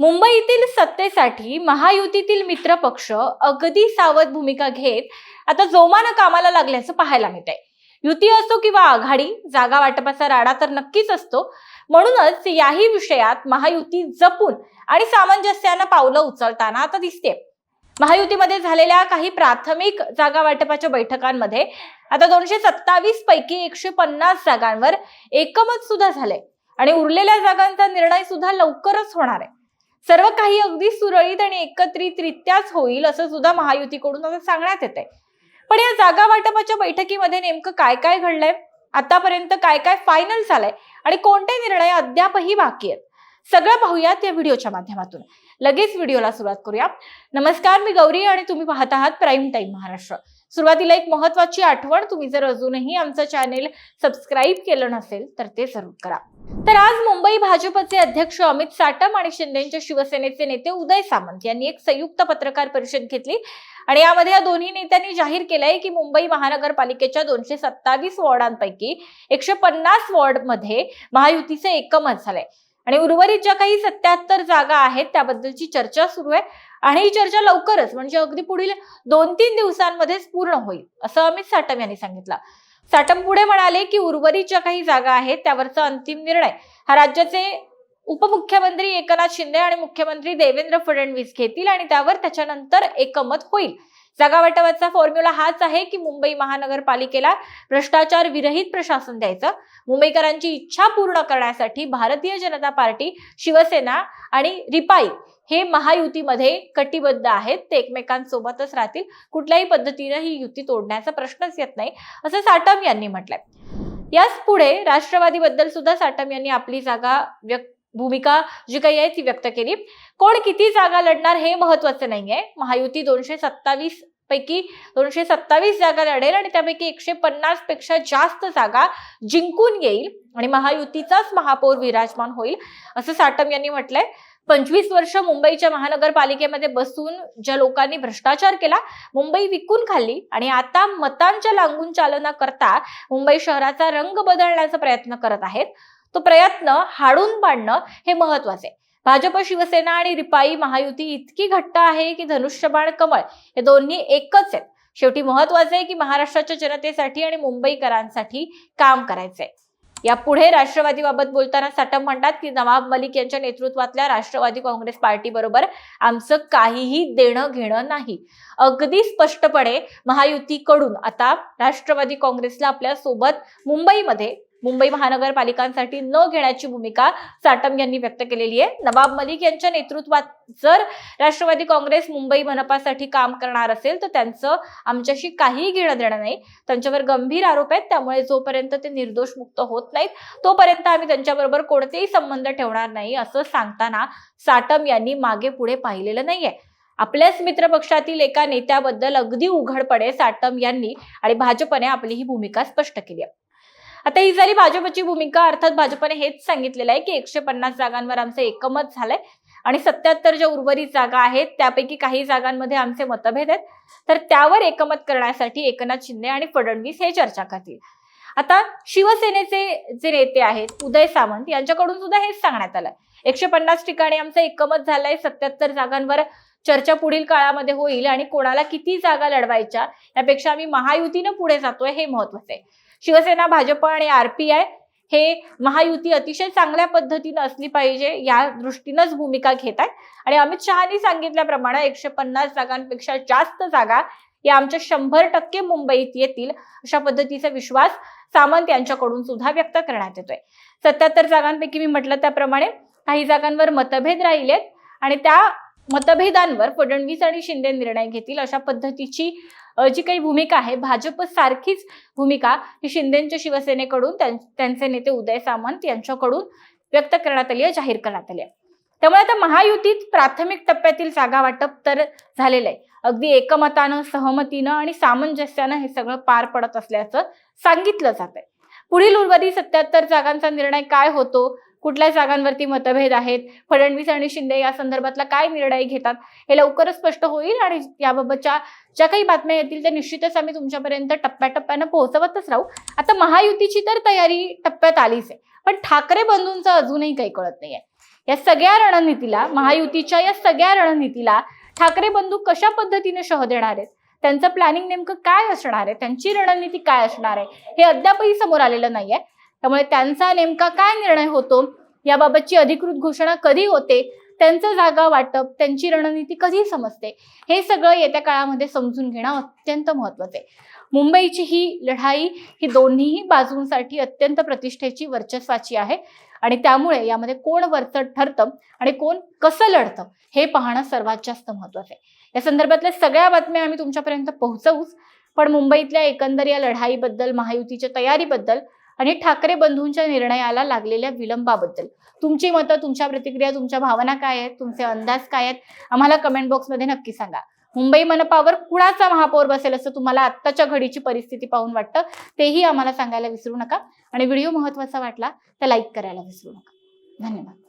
मुंबईतील सत्तेसाठी महायुतीतील मित्रपक्ष अगदी सावध भूमिका घेत आता जोमानं कामाला लागल्याचं पाहायला मिळतंय. युती असो किंवा आघाडी जागा वाटपाचा राडा तर नक्कीच असतो. म्हणूनच याही विषयात महायुती जपून आणि सामंजस्यानं पावलं उचलताना आता दिसते महायुतीमध्ये झालेल्या काही प्राथमिक जागा वाटपाच्या बैठकांमध्ये आता दोनशे सत्तावीस पैकी एकशे पन्नास जागांवर एकमत सुद्धा झालंय. आणि उरलेल्या जागांचा निर्णय सुद्धा लवकरच होणार आहे. सर्व काही अगदी सुरळीत आणि एकत्रितरित्याच होईल असं सुद्धा महायुतीकडून आता सांगण्यात येत आहे. पण या जागा वाटपाच्या बैठकीमध्ये नेमकं काय काय घडलंय? आतापर्यंत काय काय फायनल झालंय? आणि कोणते निर्णय अद्यापही बाकी आहेत? सगळं पाहूयात या व्हिडिओच्या माध्यमातून. लगेच व्हिडिओला सुरुवात करूया. नमस्कार मी गौरी आणि तुम्ही पाहत आहात प्राईम टाईम महाराष्ट्र. सुरुवातीला एक महत्वाची आठवण तुम्ही जर अजूनही आमचं चॅनेल सबस्क्राईब केलं नसेल तर ते जरूर करा. तर आज मुंबई भाजपचे अध्यक्ष अमित साटम आणि शिंदेच्या शिवसेनेचे नेते उदय सामंत यांनी एक संयुक्त पत्रकार परिषद घेतली. आणि यामध्ये या दोन्ही नेत्यांनी जाहीर केलंय की मुंबई महानगरपालिकेच्या दोनशे सत्तावीस वॉर्डांपैकी एकशे पन्नास वॉर्डमध्ये महायुतीचे एकमत झालंय. आणि उर्वरित ज्या काही सत्याहत्तर जागा आहेत त्याबद्दलची चर्चा सुरू आहे. आणि ही चर्चा लवकरच म्हणजे अगदी पुढील दोन तीन दिवसांमध्येच पूर्ण होईल असं अमित साटम यांनी सांगितलं. साटम पुढे म्हणाले की उर्वरित ज्या काही जागा आहेत त्यावरचा अंतिम निर्णय. हा राज्याचे उपमुख्यमंत्री एकनाथ शिंदे आणि मुख्यमंत्री देवेंद्र फडणवीस घेतील आणि त्यावर त्याच्यानंतर एकमत होईल. जागावाटावाचा फॉर्म्युला हाच आहे की मुंबई महानगरपालिकेला भ्रष्टाचार विरहित प्रशासन द्यायचं. मुंबईकरांची इच्छा पूर्ण करण्यासाठी भारतीय जनता पार्टी शिवसेना आणि रिपाई हे महायुतीमध्ये कटिबद्ध आहेत. ते एकमेकांसोबतच राहतील. कुठल्याही पद्धतीनं ही युती तोडण्याचा प्रश्नच येत नाही असं साटम यांनी म्हटलंय. याच पुढे राष्ट्रवादीबद्दल सुद्धा साटम यांनी आपली जागा व्यक्त भूमिका जी काही आहे ती व्यक्त केली. कोण किती जागा लढणार हे महत्वाचं नाहीये. महायुती दोनशे सत्तावीस पैकी दोनशे सत्तावीस जागा लढेल आणि त्यापैकी एकशे पन्नासपेक्षा जास्त जागा जिंकून येईल आणि महायुतीचाच महापौर विराजमान होईल असं साटम यांनी म्हटलंय. पंचवीस वर्ष मुंबईच्या महानगरपालिकेमध्ये बसून ज्या लोकांनी भ्रष्टाचार केला मुंबई विकून खाल्ली आणि आता मतांच्या लागून चालना करता मुंबई शहराचा रंग बदलण्याचा प्रयत्न करत आहेत. तो प्रयत्न हाडून पाडणं हे महत्त्वाचे. भाजप शिवसेना आणि रिपाई महायुती इतकी घट्ट आहे की धनुष्यबाण कमळ हे दोन्ही एकच आहेत. शेवटी महत्त्वाचे आहे की महाराष्ट्राच्या जनतेसाठी आणि मुंबईकरांसाठी काम करायचंय. यापुढे राष्ट्रवादीबाबत बोलताना साटम म्हणतात की नवाब मलिक यांच्या नेतृत्वातल्या राष्ट्रवादी काँग्रेस पार्टी बरोबर आमचं काहीही देणं घेणं नाही. अगदी स्पष्टपणे महायुतीकडून आता राष्ट्रवादी काँग्रेसला आपल्यासोबत मुंबईमध्ये मुंबई महानगरपालिकांसाठी न घेण्याची भूमिका साटम यांनी व्यक्त केलेली आहे. नवाब मलिक यांच्या नेतृत्वात जर राष्ट्रवादी काँग्रेस मुंबई मनपासाठी काम करणार असेल तर त्यांचं आमच्याशी काहीही घेणं देणं नाही. त्यांच्यावर गंभीर आरोप आहेत त्यामुळे जोपर्यंत ते निर्दोष मुक्त होत नाहीत तोपर्यंत आम्ही त्यांच्याबरोबर कोणतेही संबंध ठेवणार नाही असं सांगताना साटम यांनी मागे पुढे पाहिलेलं नाहीये. आपल्याच मित्रपक्षातील एका नेत्याबद्दल अगदी उघडपणे साटम यांनी आणि भाजपने आपली ही भूमिका स्पष्ट केली आहे. आता ही झाली भाजपची भूमिका. अर्थात भाजपने हेच सांगितलेलं आहे की एकशे पन्नास जागांवर आमचं एकमत झालंय. आणि सत्याहत्तर ज्या उर्वरित जागा आहेत त्यापैकी काही जागांमध्ये आमचे मतभेद आहेत. तर त्यावर एकमत करण्यासाठी एकनाथ शिंदे आणि फडणवीस हे चर्चा करतील. आता शिवसेनेचे जे नेते आहेत उदय सामंत यांच्याकडून सुद्धा हेच सांगण्यात आलं एकशे पन्नास ठिकाणी आमचं एकमत झालंय सत्याहत्तर जागांवर चर्चा पुढील काळामध्ये होईल आणि कोणाला किती जागा लढवायच्या यापेक्षा आम्ही महायुतीनं पुढे जातोय हे महत्वाचं आहे. शिवसेना भाजप आणि आरपीआय हे महायुती अतिशय चांगल्या पद्धतीनं असली पाहिजे या दृष्टीनंच भूमिका घेत आहेत. आणि अमित शहानी सांगितल्याप्रमाणे एकशे पन्नास जागांपेक्षा जास्त जागा या आमच्या शंभर टक्के मुंबईत येतील अशा पद्धतीचा विश्वास सामंत यांच्याकडून सुद्धा व्यक्त करण्यात येतोय. सत्याहत्तर जागांपैकी मी म्हटलं त्याप्रमाणे काही जागांवर मतभेद राहिलेत आणि त्या मतभेदांवर फडणवीस आणि शिंदे निर्णय घेतील अशा पद्धतीची जी काही भूमिका आहे भाजप सारखीच भूमिका ही शिंदेच्या शिवसेनेकडून त्यांचे नेते उदय सामंत यांच्याकडून व्यक्त करण्यात आली आहे जाहीर करण्यात आली आहे. त्यामुळे आता महायुतीत प्राथमिक टप्प्यातील जागा वाटप तर झालेलं आहे. अगदी एकमतानं सहमतीनं आणि सामंजस्यानं हे सगळं पार पडत असल्याचं सांगितलं जात आहे पुढील उर्वरित सत्याहत्तर जागांचा निर्णय काय होतो? कुठल्या जागांवरती मतभेद आहेत? फडणवीस आणि शिंदे या संदर्भातला काय निर्णय घेतात? हे लवकरच स्पष्ट होईल आणि याबाबतच्या ज्या काही बातम्या येतील त्या निश्चितच आम्ही तुमच्यापर्यंत टप्प्याटप्प्यानं पोहोचवतच राहू. आता महायुतीची तर तयारी टप्प्यात आलीच आहे. पण ठाकरे बंधूंचं अजूनही काही कळत नाहीये. या सगळ्या रणनीतीला महायुतीच्या या सगळ्या रणनीतीला ठाकरे बंधू कशा पद्धतीने शह देणार आहेत? त्यांचं प्लॅनिंग नेमकं काय असणार आहे? त्यांची रणनीती काय असणार आहे? हे अद्यापही समोर आलेलं नाहीये. त्यामुळे त्यांचा नेमका काय निर्णय होतो याबाबतची अधिकृत घोषणा कधी होते त्यांचं जागा वाटप त्यांची रणनीती कधी समजते हे सगळं येत्या काळामध्ये समजून घेणं अत्यंत महत्वाचं आहे. मुंबईची ही लढाई ही दोन्हीही बाजूंसाठी अत्यंत प्रतिष्ठेची वर्चस्वाची आहे आणि त्यामुळे यामध्ये कोण वरचढ ठरतं आणि कोण कसं लढतं हे पाहणं सर्वात जास्त महत्वाचं आहे. या संदर्भातल्या सगळ्या बातम्या आम्ही तुमच्यापर्यंत पोहोचवूच पण मुंबईतल्या एकंदर या लढाईबद्दल महायुतीच्या तयारीबद्दल आणि ठाकरे बंधूंच्या निर्णयाला लागलेल्या विलंबाबद्दल. तुमची मतं तुमच्या प्रतिक्रिया तुमच्या भावना काय आहेत? तुमचे अंदाज काय आहेत? आम्हाला कमेंट बॉक्समध्ये नक्की सांगा. मुंबई मनपावर कुणाचा महापौर बसेल असं तुम्हाला आत्ताच्या घडीची परिस्थिती पाहून वाटतं तेही आम्हाला सांगायला विसरू नका. आणि व्हिडिओ महत्त्वाचा वाटला तर लाईक करायला विसरू नका. धन्यवाद.